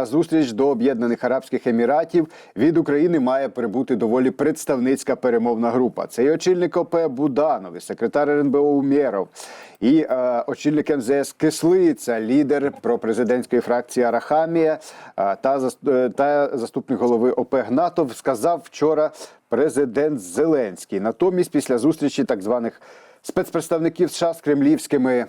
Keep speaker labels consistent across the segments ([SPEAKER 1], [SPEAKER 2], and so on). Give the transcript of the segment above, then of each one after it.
[SPEAKER 1] на зустріч до Об'єднаних Арабських Еміратів від України має прибути доволі представницька перемовна група. Це і очільник ОП Буданов, і секретар РНБО Умєров, і е, очільник МЗС Кислиця, лідер пропрезидентської фракції Арахамія е, та, е, та заступник голови ОП Гнатов сказав вчора президент Зеленський. Натомість, після зустрічі так званих спецпредставників США з кремлівськими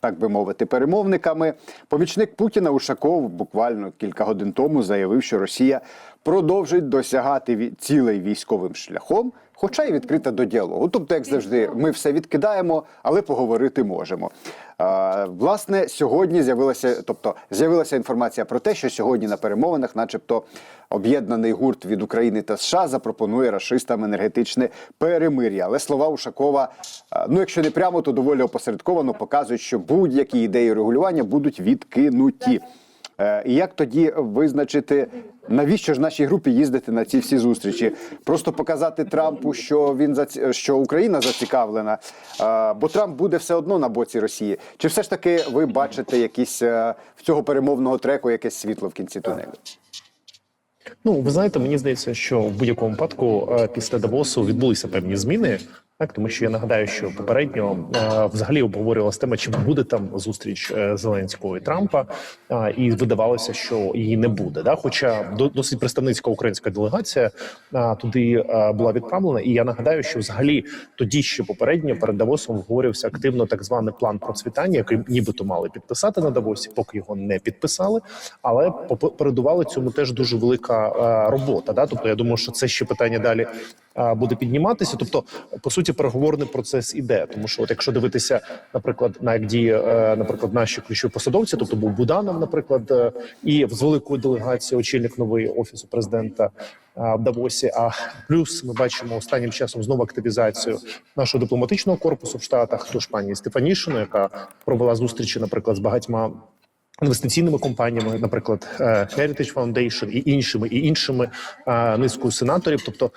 [SPEAKER 1] так би мовити, перемовниками. Помічник Путіна Ушаков буквально кілька годин тому заявив, що Росія продовжить досягати цілей військовим шляхом, хоча й відкрита до діалогу. Тобто, як завжди, ми все відкидаємо, але поговорити можемо. А, власне, сьогодні з'явилася, тобто з'явилася інформація про те, що сьогодні на перемовинах, начебто, об'єднаний гурт від України та США запропонує рашистам енергетичне перемир'я. Але слова Ушакова, ну якщо не прямо, то доволі опосередковано показують, що будь-які ідеї регулювання будуть відкинуті. Е, І як тоді визначити, навіщо ж нашій групі їздити на ці всі зустрічі? Просто показати Трампу, що він заці- що Україна зацікавлена, е, бо Трамп буде все одно на боці Росії. Чи все ж таки ви бачите якісь е, в цього перемовного треку якесь світло в кінці тунелю?
[SPEAKER 2] Ну, ви знаєте, мені здається, що в будь-якому випадку після Давосу відбулися певні зміни. Так, тому що я нагадаю, що попередньо е, взагалі обговорювалася тема, чи буде там зустріч е, Зеленського і Трампа, е, і видавалося, що її не буде. Да? Хоча до- досить представницька українська делегація е, туди е, була відправлена. І я нагадаю, що взагалі тоді ще попередньо перед Давосом обговорювався активно так званий план процвітання, який нібито мали підписати на Давосі, поки його не підписали. Але передувала цьому теж дуже велика е, робота. Да? Тобто, я думаю, що це ще питання далі буде підніматися. Тобто, по суті, переговорний процес іде. Тому що, от якщо дивитися, наприклад, на як діє, е, наприклад, наші ключові посадовці, тобто був Буданов, наприклад, е, і з великою делегацією очільник нової офісу президента. е, В Давосі, а плюс ми бачимо останнім часом знову активізацію нашого дипломатичного корпусу в Штатах. Тож пані Стефанішину, яка провела зустрічі, наприклад, з багатьма інвестиційними компаніями, наприклад, е, Heritage Foundation і іншими, і іншими е, низкою сенаторів, тобто е,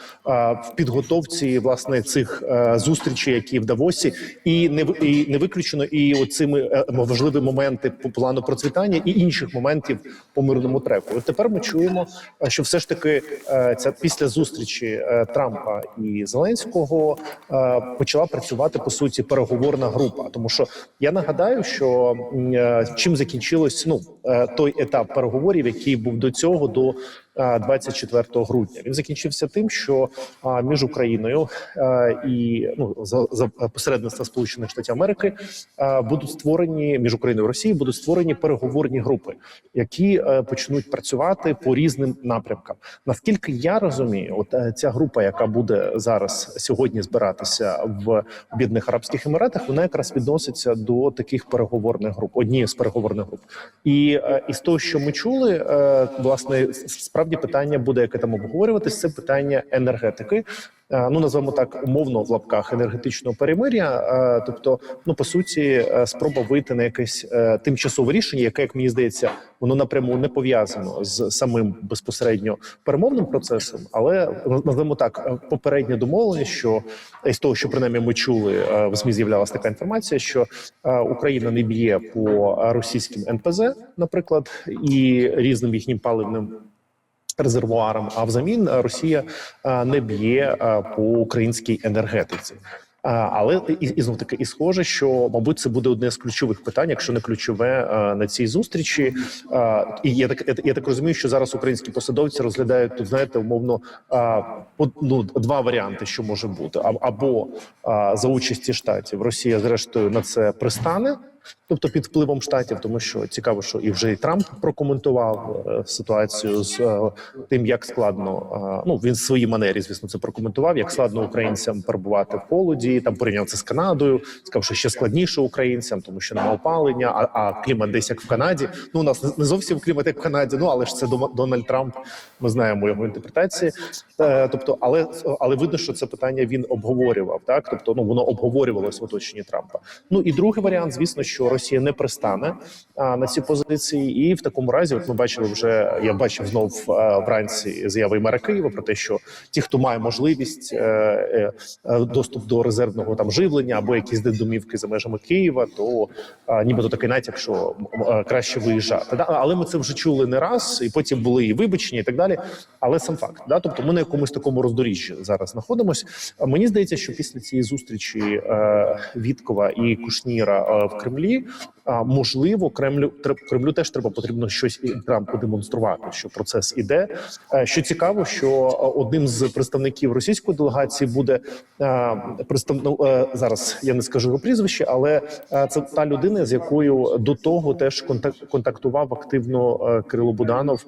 [SPEAKER 2] в підготовці власне цих зустрічей, які в Давосі, і не і не виключено і оцими важливі моменти по плану процвітання і інших моментів по мирному треку. От тепер ми чуємо, що все ж таки ця після зустрічі Трампа і Зеленського почала працювати по суті переговорна група. Тому що я нагадаю, що чим закінчилось ну е, той етап переговорів, який був до цього до 24 грудня. Він закінчився тим, що між Україною е, і ну за, за посередництва Сполучених Штатів Америки е, будуть створені між Україною і Росією будуть створені переговорні групи, які е, почнуть працювати по різним напрямкам. Наскільки я розумію, от е, ця група, яка буде зараз сьогодні збиратися в Об'єднаних Арабських Еміратах, вона якраз відноситься до таких переговорних груп, однієї з переговорних груп. І е, із того, що ми чули, е, власне, с- справді питання буде, яке там обговорюватись, це питання енергетики. Ну назвемо так умовно в лапках енергетичного перемиря. Тобто, ну по суті, е, спроба вийти на якесь е, тимчасове рішення, яке, як мені здається, воно напряму не пов'язано з самим безпосередньо перемовним процесом, але назвемо так е, попередня домовленість, що із того, що принаймні ми чули, в змі з'являлася така інформація, що Україна не б'є по російським НПЗ, наприклад, і різним їхнім паливним. Резервуарам, а взамін е, Росія е, не б'є е, по українській енергетиці. Але і, і знов таки і схоже, що мабуть це буде одне з ключових питань, якщо не ключове на цій зустрічі. І я так я, так розумію, що зараз українські посадовці розглядають тут, знаєте, умовно ну, два варіанти, що може бути: або за участі штатів Росія, зрештою, на це пристане. Тобто під впливом штатів, тому що цікаво, що і вже і Трамп прокоментував е, ситуацію з е, тим, як складно е, ну він в своїй манері, звісно, це прокоментував, як складно українцям перебувати в холоді. Там порівняв це з Канадою. Сказав, що ще складніше українцям, тому що немає опалення, а, а клімат десь як в Канаді. Ну у нас не- зовсім клімат як в Канаді. Ну але ж це Дональд Трамп. Ми знаємо його інтерпретації. Тобто, але але видно, що це питання він обговорював. Так, тобто, ну воно обговорювалось в оточенні Трампа. Ну і другий варіант, звісно, що Росія не пристане на ці позиції, і в такому разі, от ми бачили вже я бачив знов а, вранці заяви мера Києва про те, що ті, хто має можливість е, е, е, доступ до резервного там живлення або якісь домівки за межами Києва, то нібито такий натяк, що е, краще виїжджати. Але ми це вже чули не раз, і потім були і вибачення, і так далі. Але сам факт, да, тобто ми на якомусь такому роздоріжжі зараз знаходимося. Мені здається, що після цієї зустрічі е, Віткова і Кушніра е, в Кремлі. А можливо, Кремлю Кремлю теж треба потрібно щось і Трампу демонструвати, що процес іде. Е, Що цікаво, що е, одним з представників російської делегації буде е, представ... ну, е, зараз. Я не скажу його прізвище, але це та людина, з якою до того теж контак- контактував активно Кирило Буданов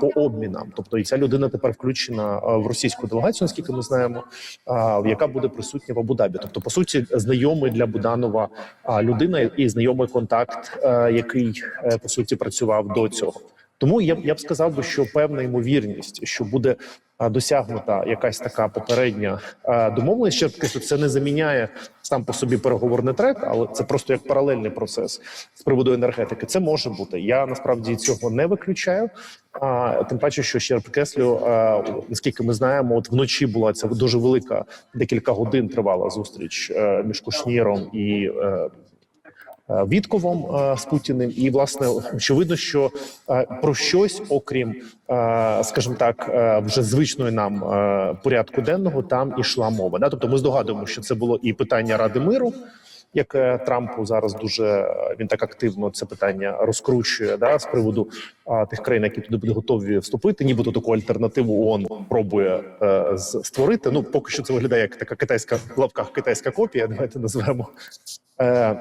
[SPEAKER 2] по обмінам. Тобто, і ця людина тепер включена в російську делегацію, наскільки ми знаємо, яка буде присутня в Абу-Дабі. Тобто, по суті, знайомий для Буданова людина і знайомий контакт, е, який е, по суті працював до цього. Тому я б я б сказав би, що певна ймовірність, що буде досягнута якась така попередня домовленість. Ще таки, що це не заміняє сам по собі переговорний трек, але це просто як паралельний процес з приводу енергетики. Це може бути. Я насправді цього не виключаю. А тим паче, що ще підкреслю, наскільки ми знаємо, от вночі була ця дуже велика декілька годин тривала зустріч е, між Кушніром і. Е, Вітковом е, з Путіним, і власне очевидно, що е, про щось, окрім, скажімо так, вже звичної нам порядку денного, там ішла мова. Да? Тобто, ми здогадуємо, що це було і питання Ради миру, яке Трампу зараз дуже він так активно це питання розкручує да, з приводу а, тих країн, які туди будуть готові вступити, нібито таку альтернативу ООН пробує е, створити. Ну поки що це виглядає як така китайська в лапках китайська копія. Давайте назвемо. Е,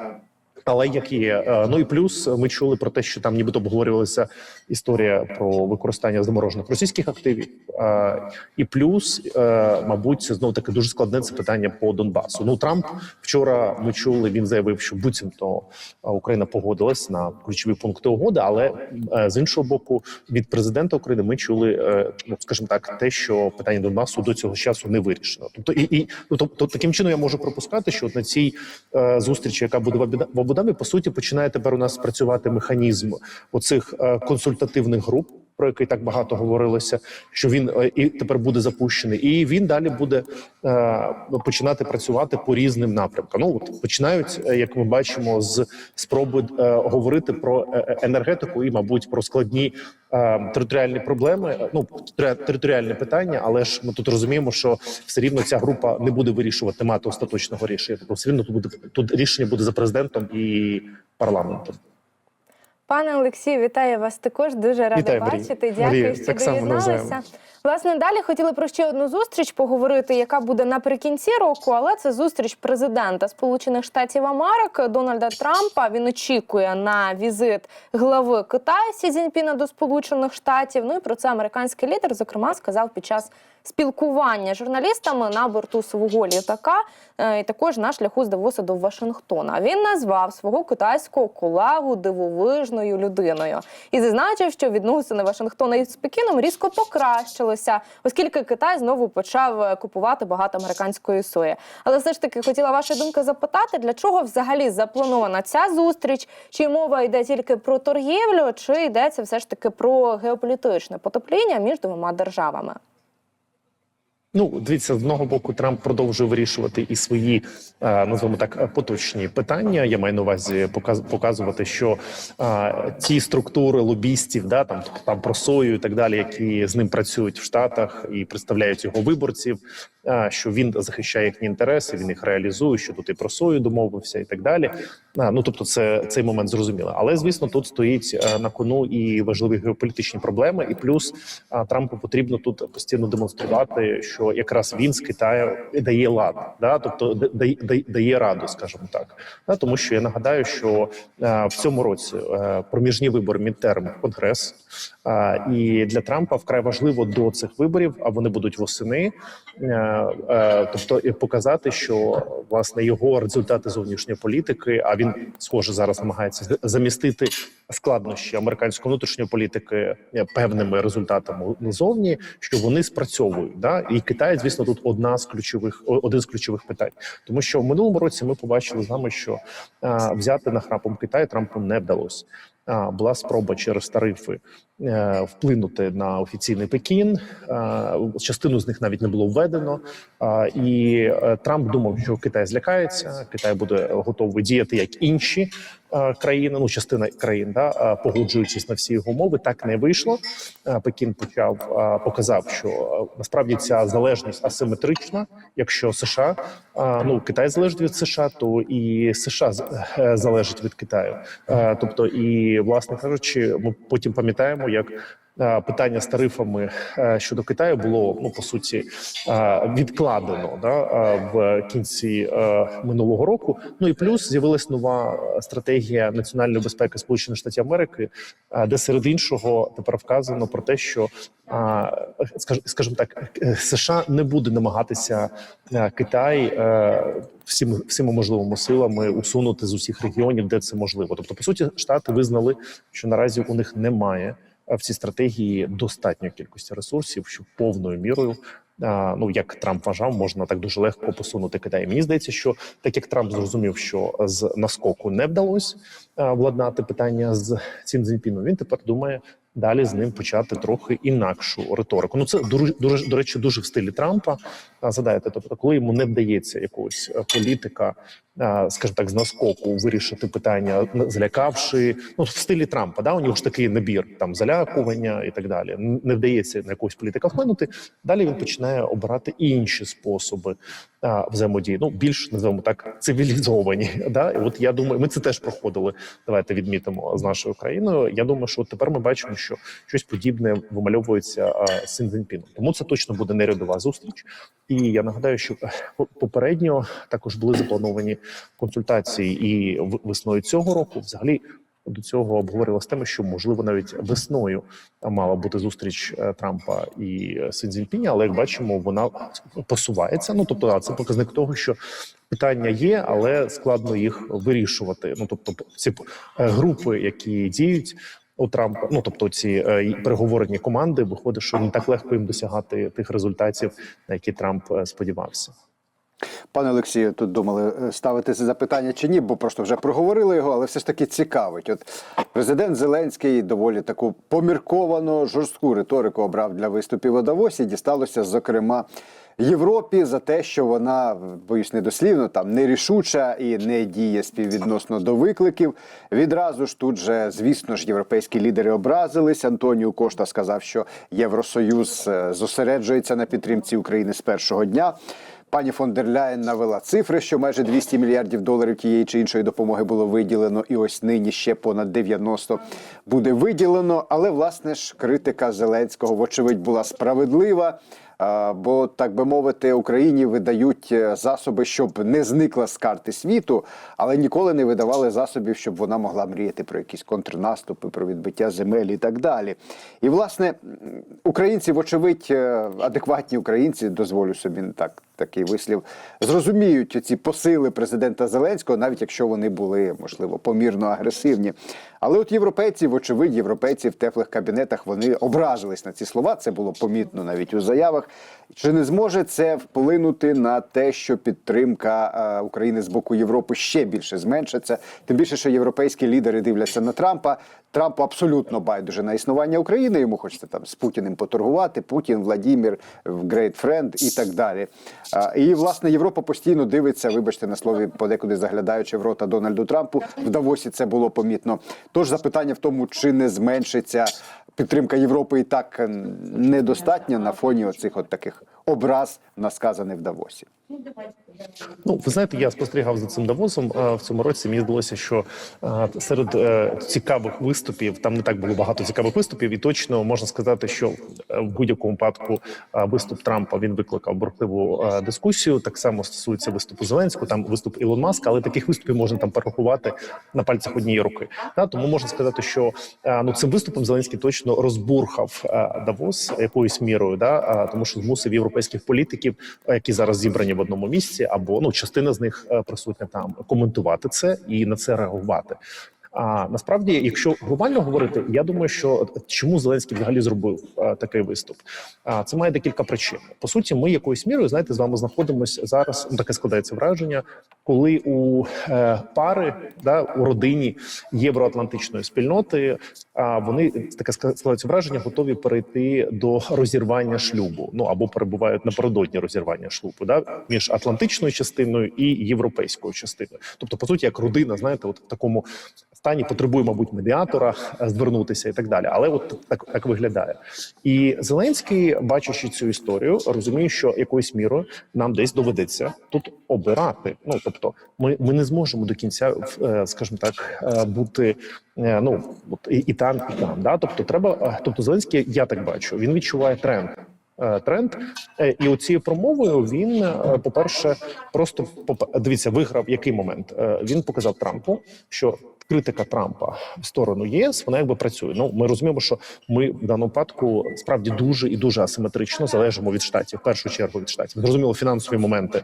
[SPEAKER 2] але як є, Е, ну і плюс ми чули про те, що там нібито обговорювалася історія про використання заморожених російських активів. Е, І плюс, е, мабуть, це знов таки дуже складне це питання по Донбасу. Ну Трамп вчора ми чули. Він заявив, що буцімто е, Україна погодилась на ключові пункти угоди. Але е, з іншого боку, від президента України ми чули, е, ну скажімо так, те, що питання Донбасу до цього часу не вирішено. Тобто, і, і тобто, таким чином я можу пропускати, що от на цій е, зустрічі, яка буде в Абіда- в по суті, починає тепер у нас працювати механізм оцих е, консультативних груп. Про який так багато говорилося, що він е, і тепер буде запущений, і він далі буде е, починати працювати по різним напрямкам. Ну от починають, е, як ми бачимо, з спроби е, говорити про е, енергетику і, мабуть, про складні е, територіальні проблеми. Ну тери- територіальне питання, але ж ми тут розуміємо, що все рівно ця група не буде вирішувати мати остаточного рішення. Тобто все рівно тут буде тут рішення буде за президентом і парламентом.
[SPEAKER 3] Пане Олексію, вітаю вас також. Дуже рада
[SPEAKER 2] Вітаю, Марія.
[SPEAKER 3] бачити. Дякую,
[SPEAKER 2] Марія,
[SPEAKER 3] що
[SPEAKER 2] так само
[SPEAKER 3] доєдналися. Власне, далі хотіли про ще одну зустріч поговорити, яка буде наприкінці року, але це зустріч президента Сполучених Штатів Америки Дональда Трампа. Він очікує на візит глави Китаю Сі Цзіньпіна до Сполучених Штатів. Ну і про це американський лідер, зокрема, сказав під час спілкування з журналістами на борту свого літака, е, і також на шляху з Давоса до Вашингтона. Він назвав свого китайського колегу дивовижною людиною і зазначив, що відносини Вашингтона із Пекіном різко покращилися, оскільки Китай знову почав е, купувати багато американської сої. Але все ж таки хотіла ваша думки запитати, для чого взагалі запланована ця зустріч? Чи мова йде тільки про торгівлю, чи йдеться все ж таки про геополітичне потопління між двома державами?
[SPEAKER 2] Ну, дивіться, з одного боку, Трамп продовжує вирішувати і свої, е, називаємо так, поточні питання. Я маю на увазі показ- показувати, що е, ті структури лобістів, да там тобто там про сою і так далі, які з ним працюють в Штатах і представляють його виборців. е, Що він захищає їхні інтереси, він їх реалізує. Що тут і про сою домовився, і так далі. Ну тобто, це цей момент зрозуміло. Але звісно, тут стоїть на кону і важливі геополітичні проблеми. І плюс Трампу потрібно тут постійно демонструвати, що якраз він з Китаю дає лад, да, тобто да- дає, дає, раду, скажімо так. Да, тому що я нагадаю, що е, в цьому році е, проміжні вибори Мінтерм Конгрес. е, І для Трампа вкрай важливо до цих виборів, а вони будуть восени. Тобто показати, що власне його результати зовнішньої політики, а він схоже зараз намагається замістити складнощі американської внутрішньої політики певними результатами назовні, що вони спрацьовують. Да? І Китай звісно, тут одна з ключових один з ключових питань, тому що в минулому році ми побачили з вами, що а, взяти нахрапом Китай Трампу не вдалося. А, була спроба через тарифи е, вплинути на офіційний Пекін. Е, частину з них навіть не було введено. А, і е, Трамп думав, що Китай злякається, Китай буде готовий діяти як інші країни. Ну, частина країн, да, е, погоджуючись на всі його умови. Так не вийшло. Е, Пекін почав е, показав, що е, насправді ця залежність асиметрична. Якщо США е, ну Китай залежить від США, то і США е, залежить від Китаю. Е, Тобто, і власне кажучи, ми потім пам'ятаємо, як е, питання з тарифами е, щодо Китаю було ну по суті е, відкладено да е, в кінці е, минулого року. Ну і плюс з'явилась нова е, стратегія національної безпеки Сполучених Штатів Америки, е, де серед іншого тепер вказано про те, що скажімо так, е, США не буде намагатися е, Китай е, всім всіма можливими силами усунути з усіх регіонів, де це можливо. Тобто, по суті, штати визнали, що наразі у них немає е, в цій стратегії достатньої кількості ресурсів, щоб повною мірою. Ну, як Трамп вважав, можна так дуже легко посунути Китай. Мені здається, що так як Трамп зрозумів, що з наскоку не вдалося владнати питання з Цін Цзіньпіном, він тепер думає далі з ним почати трохи інакшу риторику. Ну це дуже до речі, дуже в стилі Трампа. А, Задайте, тобто, коли йому не вдається якогось е, політика, а, скажімо так, з наскоку вирішити питання, злякавши ну в стилі Трампа, да у нього ж такий набір там залякування і так далі. Не вдається на якогось політика вплинути. Далі він починає обирати інші способи взаємодії. Ну більш називаємо так цивілізовані. Да, і от я думаю, ми це теж проходили. Давайте відмітимо з нашою країною. Я думаю, що тепер ми бачимо, що щось подібне вимальовується з Цзіньпіном. Тому це точно буде не рядова зустріч. І я нагадаю, що е, по- попередньо також були заплановані консультації і весною цього року. Взагалі до цього обговорювалася тема, що можливо навіть весною мала бути зустріч е, Трампа і Сі але як бачимо, вона посувається. Ну тобто, це показник того, що питання є, але складно їх вирішувати. Ну тобто, ці е, групи, які діють. У Трампа, ну тобто ці е, переговорні команди, виходить, що не так легко їм досягати тих результатів, на які Трамп е, сподівався.
[SPEAKER 1] Пане Олексію, тут думали е, ставити це запитання чи ні, бо просто вже проговорили його, але все ж таки цікавить. От президент Зеленський доволі таку помірковано жорстку риторику обрав для виступів у Давосі. Дісталося, зокрема, Європі за те, що вона, боюсь, недослівно, там нерішуча і не діє співвідносно до викликів. Відразу ж тут же, звісно ж, європейські лідери образились. Антоніо Кошта сказав, що Євросоюз е, зосереджується на підтримці України з першого дня. Пані фон дер Ляєн навела цифри, що майже 200 мільярдів доларів тієї чи іншої допомоги було виділено, і ось нині ще понад 90 буде виділено. Але власне ж критика Зеленського, вочевидь, була справедлива. А, Бо так би мовити, Україні видають е, засоби, щоб не зникла з карти світу, але ніколи не видавали засобів, щоб вона могла мріяти про якісь контрнаступи, про відбиття земель і так далі. І власне українці, вочевидь, е, адекватні українці, дозволю собі так такий вислів, зрозуміють ці посили президента Зеленського, навіть якщо вони були можливо помірно агресивні. Але от європейці, вочевидь, європейці в теплих кабінетах вони ображились на ці слова. Це було помітно навіть у заявах. Чи не зможе це вплинути на те, що підтримка е, України з боку Європи ще більше зменшиться? Тим більше, що європейські лідери дивляться на Трампа. Трампу абсолютно байдуже на існування України. Йому хочеться там з Путіним поторгувати. Путін, Владімір, Great Friend і так далі. І власне Європа постійно дивиться, вибачте на слові, подекуди заглядаючи в рота Дональду Трампу. В Давосі це було помітно. Тож запитання в тому, чи не зменшиться підтримка Європи і так е, недостатня на фоні оцих от таких образ, насказаних в Давосі.
[SPEAKER 2] Ну, ви знаєте, я спостерігав за цим Давосом в цьому році. Мені здалося, що серед е, цікавих виступів там не так було багато цікавих виступів, і точно можна сказати, що е, в будь-якому випадку виступ Трампа він викликав бурхливу е, дискусію. Так само стосується виступу Зеленського, там виступ Ілон Маска, але таких виступів можна там порахувати на пальцях однієї руки. Тому можна сказати, що ну цим виступом Зеленський точно розбурхав Давос якоюсь мірою, да тому що змусив європейських політиків, е, які зараз зібрані в одному місці, або ну частина з них е, присутня там коментувати це і на це реагувати. А насправді, якщо глобально говорити, я думаю, що чому Зеленський взагалі зробив е, такий виступ? А це має декілька причин. По суті, ми якоюсь мірою знаєте, з вами знаходимося зараз. Ну, таке складається враження, коли у е, пари да у родині євроатлантичної спільноти, а вони таке складається враження, готові перейти до розірвання шлюбу. Ну або перебувають напередодні розірвання шлюбу, да між атлантичною частиною і європейською частиною. Тобто, по суті, як родина, знаєте, от в такому стані потребує, мабуть, медіатора е, звернутися і так далі. Але от так, так виглядає. І Зеленський, бачачи цю історію, розуміє, що якоюсь мірою нам десь доведеться тут обирати. Ну тобто, ми, ми не зможемо до кінця, е, скажімо так, е, бути ну і, і там, і там. Да? Тобто, треба. Тобто, Зеленський, я так бачу, він відчуває тренд. Тренд і оцією промовою він, е, по-перше, просто дивіться, виграв який момент. Він показав Трампу, що критика Трампа в сторону ЄС вона якби працює. Ну ми розуміємо, що ми в даному випадку справді дуже і дуже асиметрично залежимо від штатів. В першу чергу від штатів. Зрозуміло, фінансові моменти.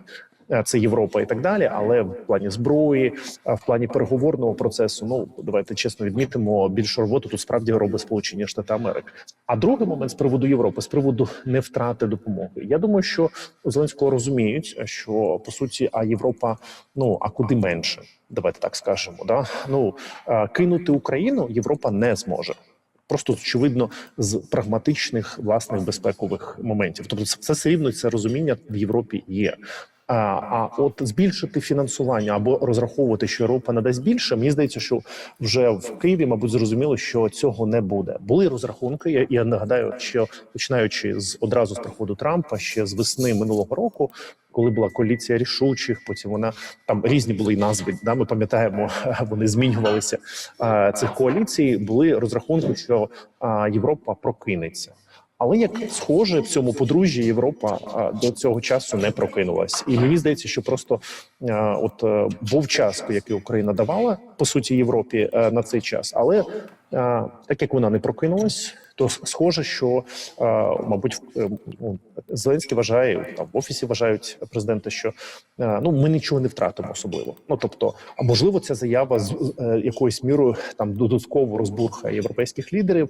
[SPEAKER 2] Е, Це Європа і так далі, але в плані зброї, а в плані переговорного процесу, ну давайте чесно відмітимо, більшу роботу тут справді робить Сполучені Штати Америки. А другий момент з приводу Європи, з приводу не втрати допомоги. Я думаю, що у Зеленського розуміють, що по суті, а Європа, ну а куди менше, давайте так скажемо. Да? Ну е, кинути Україну Європа не зможе. Просто очевидно з прагматичних власних безпекових моментів. Тобто, це все рівно це розуміння в Європі є. А, от збільшити фінансування або розраховувати, що Європа надасть більше, мені здається, що вже в Києві, мабуть, зрозуміло, що цього не буде. Були розрахунки. Я, я нагадаю, що починаючи з одразу з приходу Трампа, ще з весни минулого року, коли була коаліція рішучих, потім вона там різні були назви. Да, ми пам'ятаємо, вони змінювалися цих коаліцій. Були розрахунки, що Європа прокинеться. Але як схоже в цьому подружжі Європа до цього часу не прокинулась, і мені здається, що просто от е, був час, який Україна давала по суті Європі е, на цей час, але так як вона не прокинулась, то схоже, що мабуть в- е, ну, Зеленський вважає там в офісі вважають президента, що ну ми нічого не втратимо особливо. Ну тобто, а можливо, ця заява з е, якоюсь мірою там додатково розбурхає європейських лідерів.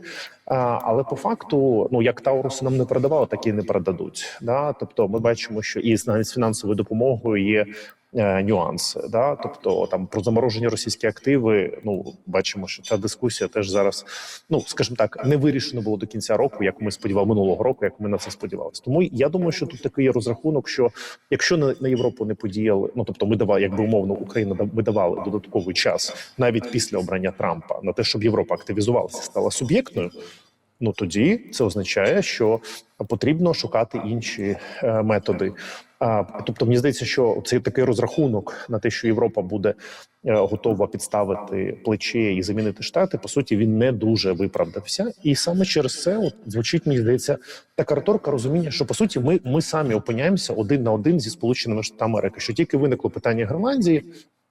[SPEAKER 2] Але по факту, ну як Тауруси нам не передавали, так і не передадуть. Да? Тобто, ми бачимо, що і навіть з фінансовою допомогою є. Е, Нюанси, да, тобто там про заморожені російські активи. Ну бачимо, що ця дискусія теж зараз, ну скажімо так, не вирішено було до кінця року, як ми сподівали минулого року, як ми на це сподівалися. Тому я думаю, що тут такий розрахунок, що якщо на, на Європу не подіяли, ну тобто ми давали, якби умовно Україна ми давали додатковий час навіть після обрання Трампа на те, щоб Європа активізувалася, стала суб'єктною. Ну тоді це означає, що потрібно шукати інші е, методи. Тобто, мені здається, що цей такий розрахунок на те, що Європа буде е, готова підставити плече і замінити штати. По суті, він не дуже виправдався, і саме через це от звучить мені здається така риторика розуміння, що по суті ми, ми самі опиняємося один на один зі сполученими штатами Америки, що тільки виникло питання Гренландії.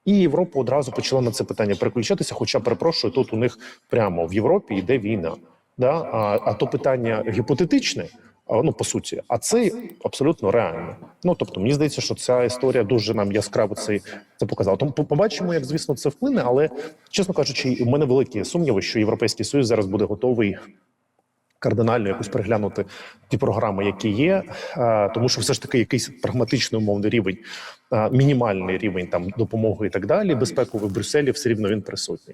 [SPEAKER 2] І Європа одразу почала на це питання переключатися. Хоча перепрошую, тут у них прямо в Європі йде війна. Да? А, а то питання гіпотетичне, ну по суті, а це абсолютно реально. Ну тобто, мені здається, що ця історія дуже нам яскраво це, це показала. Тому побачимо, як звісно це вплине. Але чесно кажучи, у мене великі сумніви, що європейський союз зараз буде готовий. Кардинально якось переглянути ті програми, які є, е, тому що все ж таки якийсь прагматичний умовний рівень, е, мінімальний рівень там допомоги і так далі, безпековий в Брюсселі все рівно він присутній.